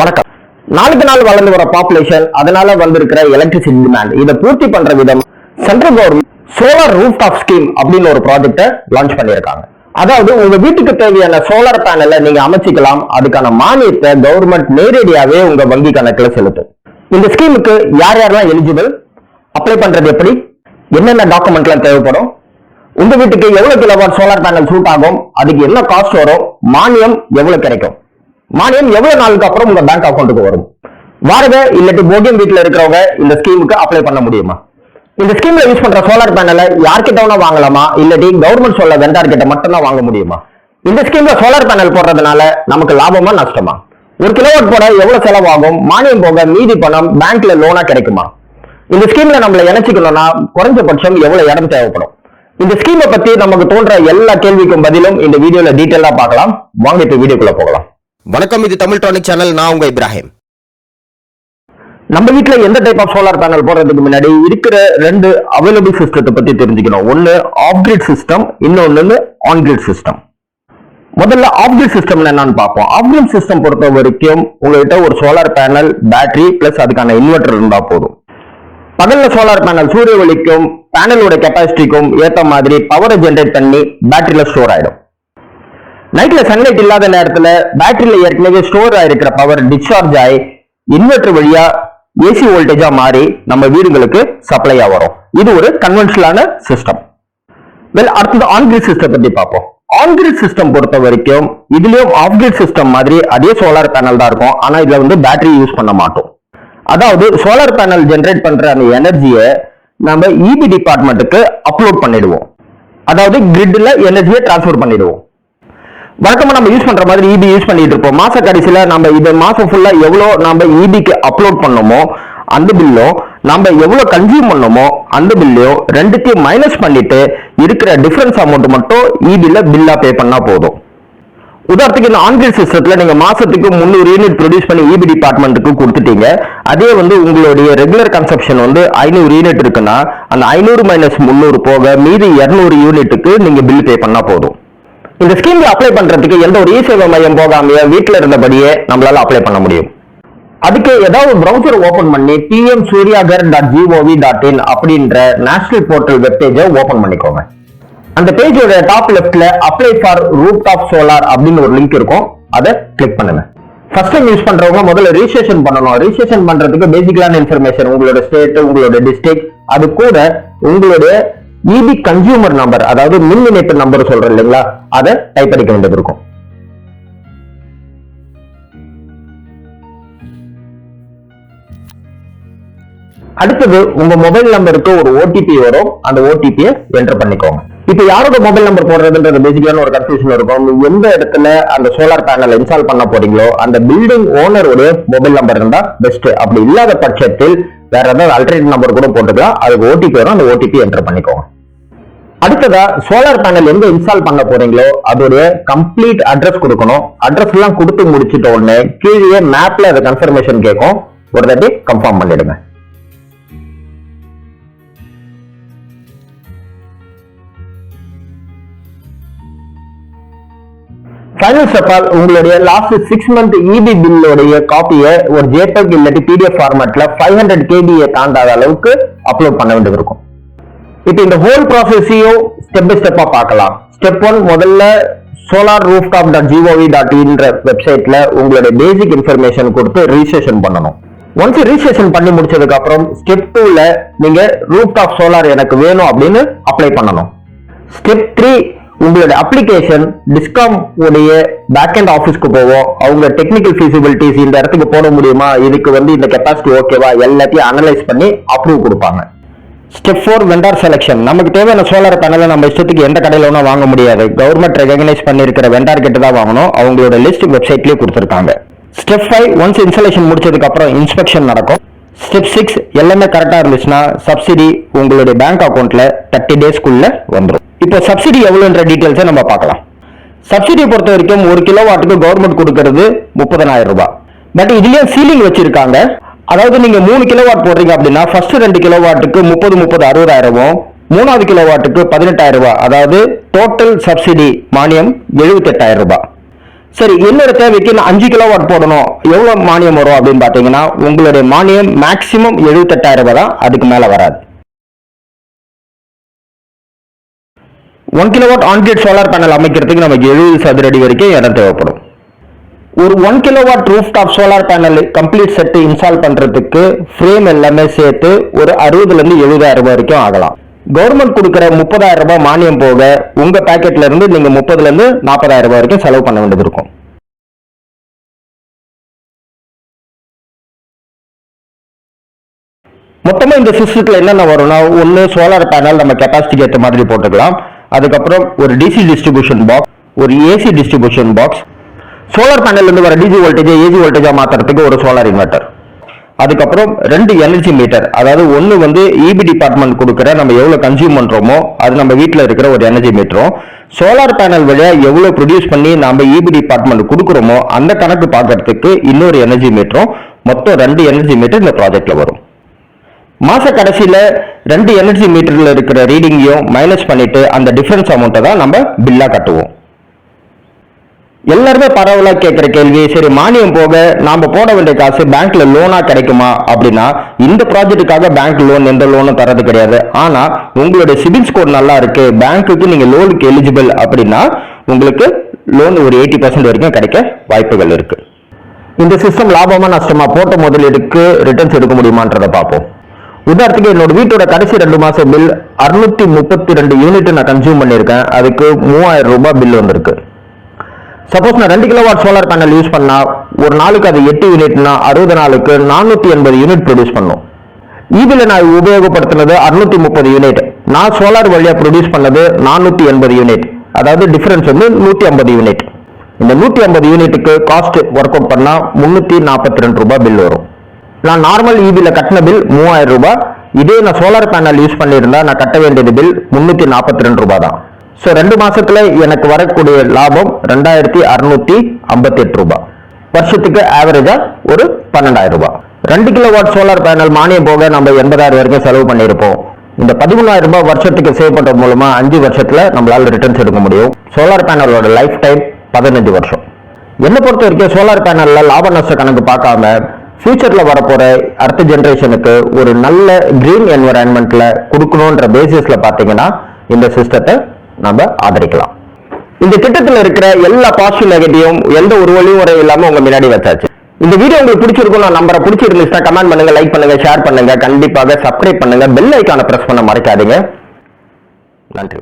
வணக்கம். நாளுக்கு நாள் வளர்ந்து வர பாப்புலேஷன் அதனால வந்திருக்கிற எலக்ட்ரிசிட்டி டிமாண்ட் இதை பூர்த்தி பண்ற விதம் central government solar roof top scheme அப்படின்னு ஒரு ப்ராஜெக்ட்டை லான்ச் பண்ணியிருக்காங்க. அதாவது உங்க வீட்டுக்கு தேவையான சோலார் பேனலை நீங்க அமைச்சிக்கலாம். அதுக்கான மானியத்தை கவர்மெண்ட் நேரடியாவே உங்க வங்கி கணக்குல செலுத்தும். இந்த ஸ்கீமுக்கு யார் யாரெல்லாம் எலிஜிபிள் அப்ளை பண்றது எப்படி? என்னென்ன டாக்குமெண்ட்லாம் தேவைப்படும்? உங்க வீட்டுக்கு எவ்வளவு கிலோவாட் சோலார் பேனல் சூட் ஆகும்? அதுக்கு என்ன காஸ்ட் வரும்? மானியம் எவ்வளவு கிடைக்கும்? மானியம் எவ்வளவு நாளுக்கு அப்புறம் உங்க பேங்க் அக்கௌண்ட்டுக்கு வரும்? வாடகை இல்லாட்டி போகியம் வீட்ல இருக்கிறவங்க இந்த ஸ்கீமுக்கு அப்ளை பண்ண முடியுமா? இந்த ஸ்கீம்ல யூஸ் பண்ற சோலார் பேனலை யார்கிட்ட வேணா வாங்கலாமா? இல்லாட்டி கவர்மெண்ட் சொல்ல வெண்டார் கிட்ட மட்டும்தான் வாங்க முடியுமா? இந்த ஸ்கீம்ல சோலார் பேனல் போடுறதுனால நமக்கு லாபமா நஷ்டமா? ஒரு கிலோவாட் போட எவ்வளவு செலவாகும்? மானியம் போக மீதி பணம் பேங்க்ல லோனா கிடைக்குமா? இந்த ஸ்கீம்ல நம்மள இணைச்சிக்கணும்னா குறைஞ்சபட்சம் எவ்வளவு இடம் தேவைப்படும்? இந்த ஸ்கீமை பத்தி நமக்கு தோன்ற எல்லா கேள்விக்கும் பதிலும் இந்த வீடியோல டீட்டெயிலா பார்க்கலாம். வாங்க இப்ப வீடியோக்குள்ள போகலாம். வணக்கம் இது தமிழ் டானிக் சேனல். நான் உங்க இப்ராஹிம். நம்ம வீட்டில் எந்த டைப் ஆஃப் சோலார் பேனல் போடுறதுக்கு முன்னாடி இருக்கிற ரெண்டு அவைலபிள் சிஸ்டத்தை பத்தி தெரிஞ்சுக்கணும். ஒன்னு ஆஃப் கிரிட் சிஸ்டம் இன்னொன்னு ஆன் கிரிட் சிஸ்டம் முதல்ல ஆஃப் கிரிட் சிஸ்டம் என்னன்னு பார்ப்போம். ஆஃப் கிரிட் சிஸ்டம் பொறுத்த வரைக்கும் உங்ககிட்ட ஒரு சோலார் பேனல் பேட்டரி பிளஸ் அதுக்கான இன்வெர்டர் இருந்தா போதும். பகல்ல சோலார் பேனல் சூரிய ஒளிக்கும் பேனலோட கெப்பாசிட்டிக்கும் ஏற்ற மாதிரி பவரை ஜென்ரேட் பண்ணி பேட்டரியில ஸ்டோர் ஆயிடும். நைட்ல சன்லைட் இல்லாத நேரத்துல பேட்டரியில ஏற்கனவே ஸ்டோர் ஆயிருக்கிற பவர் டிஸ்சார்ஜ் ஆகி இன்வெர்டர் வழியா ஏசி வோல்டேஜா மாறி நம்ம வீடுகளுக்கு சப்ளையா வரும். இது ஒரு கன்வென்ஷனலான சிஸ்டம் வெல் அடுத்தது ஆன்கிரிட் சிஸ்டம் பத்தி பார்ப்போம். ஆன்கிரிட் சிஸ்டம் பொறுத்த வரைக்கும் இதுலயும் ஆஃப் கிரிட் சிஸ்டம் மாதிரி அதே சோலார் பேனல் தான் இருக்கும். ஆனா இதுல வந்து பேட்டரி யூஸ் பண்ண மாட்டோம். அதாவது சோலார் பேனல் ஜென்ரேட் பண்ற அந்த எனர்ஜியை நம்ம இபி டிபார்ட்மெண்ட்டுக்கு அப்லோட் பண்ணிடுவோம். அதாவது கிரிட்ல எனர்ஜியை டிரான்ஸ்ஃபர் பண்ணிடுவோம். வழக்கமாக நம்ம யூஸ் பண்ணுற மாதிரி இபி யூஸ் பண்ணிட்டு இருப்போம். மாத கடைசியில் நம்ம இந்த மாதம் ஃபுல்லாக எவ்வளோ நம்ம இபிக்கு அப்லோட் பண்ணோமோ அந்த பில்லும் நம்ம எவ்வளோ கன்சியூம் பண்ணோமோ அந்த பில்லையும் ரெண்டுத்தையும் மைனஸ் பண்ணிட்டு இருக்கிற டிஃப்ரென்ஸ் அமௌண்ட் மட்டும் இபியில் பில்லாக பே பண்ணால் போதும். உதாரணத்துக்கு இந்த ஆன்கிரிட் சிஸ்டத்தில் நீங்கள் மாதத்துக்கு முந்நூறு யூனிட் ப்ரொடியூஸ் பண்ணி இபி டிபார்ட்மெண்ட்டுக்கு கொடுத்துட்டீங்க. அதே வந்து உங்களுடைய ரெகுலர் கன்சப்ஷன் வந்து ஐநூறு யூனிட் இருக்குன்னா அந்த ஐநூறு மைனஸ் முந்நூறு போக மீதி இரநூறு யூனிட்டுக்கு நீங்கள் பில் பே பண்ணால் போதும். இந்த ஸ்கீம்ல அப்ளை பண்றதுக்கு எந்த ஒரு இ சேவை மையம் போகாமையே வீட்டில் இருந்தபடியே நம்மளால அப்ளை பண்ண முடியும். அதுக்கு ஏதாவது ப்ரௌசர் ஓபன் பண்ணி PM Suryaghar dot GOV dot in அப்படின்ற நேஷனல் போர்ட்டல் வெப்பேஜை ஓபன் பண்ணிக்கோங்க. அந்த பேஜோட டாப் லெஃப்ட்ல apply for roof top solar அப்படின்னு ஒரு லிங்க் இருக்கும். அதை கிளிக் பண்ணுங்க. ஃபர்ஸ்ட் டைம் யூஸ் பண்றவங்க முதல்ல ரிஜிஸ்ட்ரேஷன் பண்ணணும். ரிஜிஸ்ட்ரேஷன் பண்றதுக்கு பேசிக்கலான இன்ஃபர்மேஷன் உங்களோட ஸ்டேட் உங்களோட டிஸ்ட்ரிக்ட் அது கூட உங்களுடைய இபி கன்சியூமர் நம்பர் அதாவது மின் இணைப்பு நம்பர் சொல்றோம் இல்லைங்களா? அதை டைப் அடிக்க வேண்டியது இருக்கும். அடுத்தது உங்க மொபைல் நம்பருக்கு ஒரு ஓடிபி வரும். அந்த ஓடிபியை என்டர் பண்ணிக்கோங்க. இப்போ யாரோட மொபைல் நம்பர் போடுறதுன்றது பேசிக்கலான ஒரு கன்ஃபியூஷன் இருக்கும். நீங்க எந்த இடத்துல அந்த சோலார் பேனல் இன்ஸ்டால் பண்ண போறீங்களோ அந்த பில்டிங் ஓனருடைய மொபைல் நம்பர் இருந்தா பெஸ்ட் அப்படி இல்லாத பட்சத்தில் வேற ஏதாவது அல்டர்னேட் நம்பர் கூட போட்டுக்கலாம். அதுக்கு ஓடிபி வரும். அந்த ஓடிபி என்டர் பண்ணிக்கோங்க. அடுத்ததா சோலார் பேனல் எங்க இன்ஸ்டால் பண்ண போறீங்களோ அதோடைய கம்ப்ளீட் அட்ரஸ் கொடுக்கணும். அட்ரஸ் எல்லாம் கொடுத்து முடிச்சிட்ட உடனே கீழே மேப்ல அது கன்ஃபர்மேஷன் கேட்கும். ஒரு தாட்டி கன்ஃபார்ம் பண்ணிடுங்க. ஃபைனல் ஆல் உங்களுடைய லாஸ்ட் சிக்ஸ் மந்த் இபி பில்லுடைய காப்பியை ஒரு ஜேபெக் இல்லாட்டி பிடிஎஃப் ஃபார்மேட்ல ஃபைவ் ஹண்ட்ரட் கேபியை தாண்டாத அளவுக்கு அப்லோட் பண்ண வேண்டியது இருக்கும் இப்போ இந்த ஹோல் ப்ராசஸையும் ஸ்டெப் பை ஸ்டெப்பா பார்க்கலாம். ஸ்டெப் ஒன் முதல்ல solar roof top dot G O V dot இன்ற வெப்சைட்ல உங்களுடைய பேசிக் இன்ஃபர்மேஷன் கொடுத்து ரிஜிஸ்ட்ரேஷன் பண்ணணும். ஒன்ஸ் ரிஜிஸ்ட்ரேஷன் பண்ணி முடிச்சதுக்கு அப்புறம் ஸ்டெப் டூல நீங்க ரூஃப் டாப் சோலார் எனக்கு வேணும் அப்படின்னு அப்ளை பண்ணணும். ஸ்டெப் த்ரீ உங்களுடைய அப்ளிகேஷன் டிஸ்காம் உடைய பேக் அண்ட் ஆஃபீஸ்க்கு போவோம் அவங்க டெக்னிக்கல் ஃபீசிபிலிட்டிஸ் இந்த இடத்துக்கு போட முடியுமா? இதுக்கு வந்து இந்த கெப்பாசிட்டி ஓகேவா எல்லாத்தையும் அனலைஸ் பண்ணி அப்ரூவ் கொடுப்பாங்க. ஸ்டெப் ஃபோர் வெண்டார் செலெக்ஷன் நமக்கு தேவையான சோலார் பேனலை நம்ம இஷ்டத்துக்கு எந்த கடையில் ஒன்றும் வாங்க முடியாது. கவர்மெண்ட் ரெகனைஸ் பண்ணியிருக்கிற வெண்டார் கிட்ட தான் வாங்கணும். அவங்களோட லிஸ்ட் வெப்சைட்லேயே கொடுத்துருக்காங்க. ஸ்டெப் ஃபைவ் ஒன்ஸ் இன்ஸ்டாலேஷன் முடிச்சதுக்கு அப்புறம் இன்ஸ்பெக்ஷன் நடக்கும். ஸ்டெப் சிக்ஸ் எல்லாமே கரெக்டாக இருந்துச்சுன்னா சப்சிடி உங்களுடைய பேங்க் அக்கௌண்ட்டில் தேர்ட்டி டேஸ்க்குள்ளே வந்துடும் இப்போ சப்சிடி எவ்வளோன்ற டீட்டெயில்ஸை நம்ம பார்க்கலாம். சப்சிடி பொறுத்த வரைக்கும் ஒரு கிலோ வாட்டுக்கு கவர்மெண்ட் கொடுக்கறது முப்பதனாயிரம் ரூபாய். பட் இதுலேயே சீலிங் வச்சிருக்காங்க. அதாவது நீங்க மூணு கிலோ வாட் போடுறீங்க அப்படின்னா ஃபர்ஸ்ட் ரெண்டு கிலோ வாட்டுக்கு முப்பது முப்பது அறுபதாயிரமும் மூணாவது கிலோ வாட்டுக்கு பதினெட்டாயிரம் ரூபாய். அதாவது டோட்டல் சப்சிடி மானியம் எழுபத்தெட்டாயிரம் ரூபாய். சரி என்னோட தேவைக்கு நான் அஞ்சு கிலோ வாட் போடணும். எவ்வளோ மானியம் வரும் அப்படின்னு பார்த்தீங்கன்னா உங்களுடைய மானியம் மேக்சிமம் எழுபத்தெட்டாயிரம் ரூபாய் தான். அதுக்கு மேலே வராது. One kilowatt on grid solar panel அமைக்கிறதுக்கு நமக்கு எழுபது சதுர அடி வரைக்கும் இடம் தேவைப்படும். ஒரு one kilowatt roof top solar panel complete set install பண்ணுறதுக்கு ஃப்ரேம் எல்லாமே சேர்த்து ஒரு அறுபதுலேருந்து எழுபதாயிரம் ரூபாய் வரைக்கும் ஆகலாம். கவர்மெண்ட் கொடுக்குற முப்பதாயிரம் ரூபாய் மானியம் போக உங்கள் பேக்கெட்லேருந்து நீங்கள் முப்பதுலேருந்து நாற்பதாயிரம் ரூபாய் வரைக்கும் செலவு பண்ண வேண்டியது இருக்கும். மொத்தமாக இந்த சிஸ்டத்தில் என்னென்ன வரும்னா ஒன்று சோலார் பேனல் நம்ம கெப்பாசிட்டிக்கு ஏற்ற மாதிரி போட்டுக்கலாம். அதுக்கப்புறம் ஒரு டிசி டிஸ்ட்ரிபியூஷன் பாக்ஸ் ஒரு ஏசி டிஸ்ட்ரிபியூஷன் பாக்ஸ் சோலார் பேனல்லேருந்து வர டிசி வோல்டேஜை ஏசி வோல்டேஜாக மாத்துறதுக்கு ஒரு சோலார் இன்வெர்டர் அதுக்கப்புறம் ரெண்டு எனர்ஜி மீட்டர் அதாவது ஒன்று வந்து இபி டிபார்ட்மெண்ட் கொடுக்குற நம்ம எவ்வளோ கன்சியூம் பண்ணுறோமோ அது நம்ம வீட்டில் இருக்கிற ஒரு எனர்ஜி மீட்டரும் சோலார் பேனல் வழியாக எவ்வளோ ப்ரொடியூஸ் பண்ணி நம்ம இபி டிபார்ட்மெண்ட் கொடுக்குறோமோ அந்த கணக்கு பார்க்கறதுக்கு இன்னொரு எனர்ஜி மீட்டரும் மொத்தம் ரெண்டு எனர்ஜி மீட்டர் இந்த ப்ராஜெக்டில் வரும். மாத கடைசியில் ரெண்டு எனர்ஜி மீட்டரில் இருக்கிற ரீடிங்கையும் மைனஸ் பண்ணிவிட்டு அந்த டிஃப்ரென்ஸ் அமௌண்ட்டை தான் நம்ம பில்லாக கட்டுவோம். எல்லாருமே பரவலாக கேட்குற கேள்வி சரி மானியம் போக நாம் போட வேண்டிய காசு பேங்க்ல லோனாக கிடைக்குமா அப்படின்னா இந்த ப்ராஜெக்ட்டுக்காக பேங்க் லோன் எந்த லோனும் தரது கிடையாது. ஆனால் உங்களுடைய சிபில் ஸ்கோர் நல்லா இருக்கு பேங்க்குக்கு நீங்கள் லோனுக்கு எலிஜிபிள் அப்படின்னா உங்களுக்கு லோன் ஒரு எயிட்டி பர்சன்ட் வரைக்கும் கிடைக்க வாய்ப்புகள் இருக்கு. இந்த சிஸ்டம் லாபமா நஷ்டமா போட்ட முதலீடுக்கு ரிட்டர்ன்ஸ் எடுக்க முடியுமான்றதை பார்ப்போம். உதாரணத்துக்கு என்னோட வீட்டோட கடைசி ரெண்டு மாசம் பில் அறுநூத்தி முப்பத்தி ரெண்டு யூனிட் நான் கன்சியூம் பண்ணியிருக்கேன். அதுக்கு மூவாயிரம் ரூபாய் பில் வந்திருக்கு. சப்போஸ் நான் ரெண்டு kilowatt solar panel use பண்ணா ஒரு நாளுக்கு அது எட்டு யூனிட்னா அறுபது நாளுக்கு நானூத்தி எண்பது யூனிட் ப்ரொடியூஸ் பண்ணும். இதில் நான் உபயோகப்படுத்தினது அறுநூத்தி முப்பது யூனிட் நான் சோலார் வழியாக ப்ரொடியூஸ் பண்ணது நானூத்தி எண்பது யூனிட் அதாவது டிஃபரன்ஸ் வந்து நூத்தி ஐம்பது யூனிட் இந்த நூத்தி ஐம்பது யூனிட்டுக்கு காஸ்ட் ஒர்க் அவுட் பண்ணா முன்னூத்தி நாற்பத்தி ரெண்டு ரூபாய் பில் வரும். நான் நார்மல் இபியில் கட்டின பில் மூவாயிரம் ரூபாய். இதே நான் சோலார் பேனல் யூஸ் பண்ணியிருந்தா நான் கட்ட வேண்டியது பில் முந்நூற்றி நாற்பத்தி ரெண்டு ரூபாய் தான் ஸோ ரெண்டு மாசத்துல எனக்கு வரக்கூடிய லாபம் ரெண்டாயிரத்தி அறுநூத்தி ஐம்பத்தி எட்டு ரூபாய். வருஷத்துக்கு ஆவரேஜா ஒரு பன்னெண்டாயிரம் ரூபாய். ரெண்டு கிலோ வாட் சோலார் பேனல் மானியம் போக நம்ம எண்பதாயிரம் வரைக்கும் செலவு பண்ணியிருப்போம். இந்த பதிமூணாயிரம் ரூபாய் வருஷத்துக்கு சேவ் பண்றது மூலமா அஞ்சு வருஷத்துல நம்மளால ரிட்டர்ன்ஸ் எடுக்க முடியும். சோலார் பேனலோட லைஃப் டைம் பதினஞ்சு வருஷம். என்னை பொறுத்த வரைக்கும் சோலார் பேனல்ல லாப நஷ்ட கணக்கு பார்க்காம ஃப்யூச்சரில் வரப்போகிற அடுத்த ஜென்ரேஷனுக்கு ஒரு நல்ல க்ரீன் என்வரான்மெண்ட்டில் கொடுக்கணுன்ற பேசிஸில் பார்த்தீங்கன்னா இந்த சிஸ்டத்தை நம்ம ஆதரிக்கலாம். இந்த திட்டத்தில் இருக்கிற எல்லா பாசிட்டிவ் நெகட்டிவும் எந்த ஒரு வழிமுறை இல்லாமல் உங்கள் முன்னாடி வச்சாச்சு. இந்த வீடியோ உங்களுக்கு பிடிச்சிருக்கும் நான் நம்பரை பிடிச்சிருந்துச்சுன்னா கமெண்ட் பண்ணுங்க லைக் பண்ணுங்க ஷேர் பண்ணுங்க. கண்டிப்பாக சப்ஸ்கிரைப் பண்ணுங்க. பெல் ஐக்கான பிரஸ் பண்ண மறைக்காதீங்க. நன்றி.